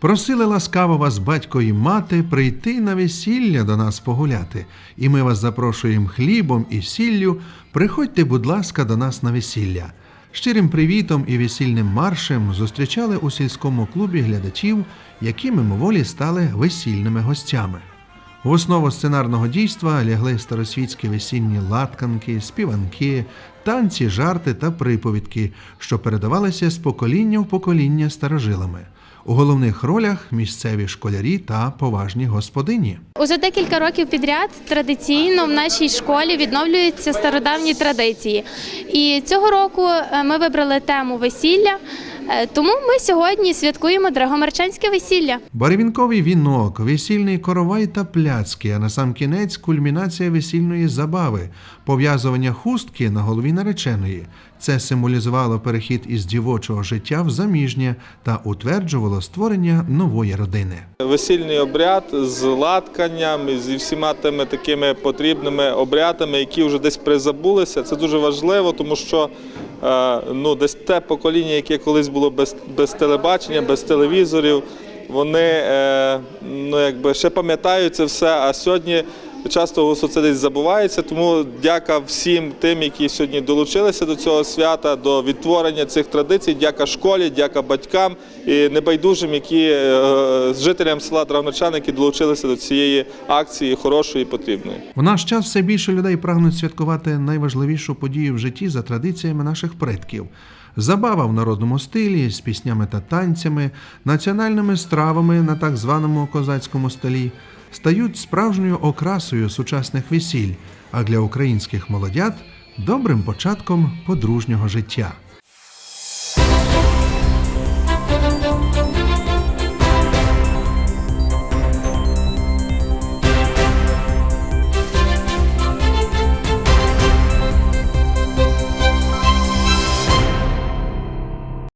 Просили ласкаво вас батько і мати прийти на весілля до нас погуляти, і ми вас запрошуємо хлібом і сіллю. Приходьте, будь ласка, до нас на весілля. Щирим привітом і весільним маршем зустрічали у сільському клубі глядачів, які мимоволі стали весільними гостями. В основу сценарного дійства лягли старосвітські весільні латканки, співанки, танці, жарти та приповідки, що передавалися з покоління в покоління старожилами. У головних ролях місцеві школярі та поважні господині. Уже декілька років підряд традиційно в нашій школі відновлюються стародавні традиції. І цього року е, ми вибрали тему весілля. Е, Тому ми сьогодні святкуємо Драгомарчанське весілля. Барвінковий вінок, весільний коровай та пляцки, а на сам кінець кульмінація весільної забави, пов'язування хустки на голові нареченої. Це символізувало перехід із дівочого життя в заміжнє та утверджувало створення нової родини. Весільний обряд з латканням, і зі всіма тими такими потрібними обрядами, які вже десь призабулися. Це дуже важливо, тому що ну, десь те покоління, яке колись було без, без телебачення, без телевізорів, вони е, ну, якби ще пам'ятають це все, а сьогодні. Часто це десь забувається, тому дяка всім тим, які сьогодні долучилися до цього свята, до відтворення цих традицій. Дяка школі, дяка батькам і небайдужим, які е, жителям села Травночан, які долучилися до цієї акції хорошої і потрібної. В наш час все більше людей прагнуть святкувати найважливішу подію в житті за традиціями наших предків. Забава в народному стилі з піснями та танцями, національними стравами на так званому козацькому столі стають справжньою окрасою сучасних весіль, а для українських молодят добрим початком подружнього життя.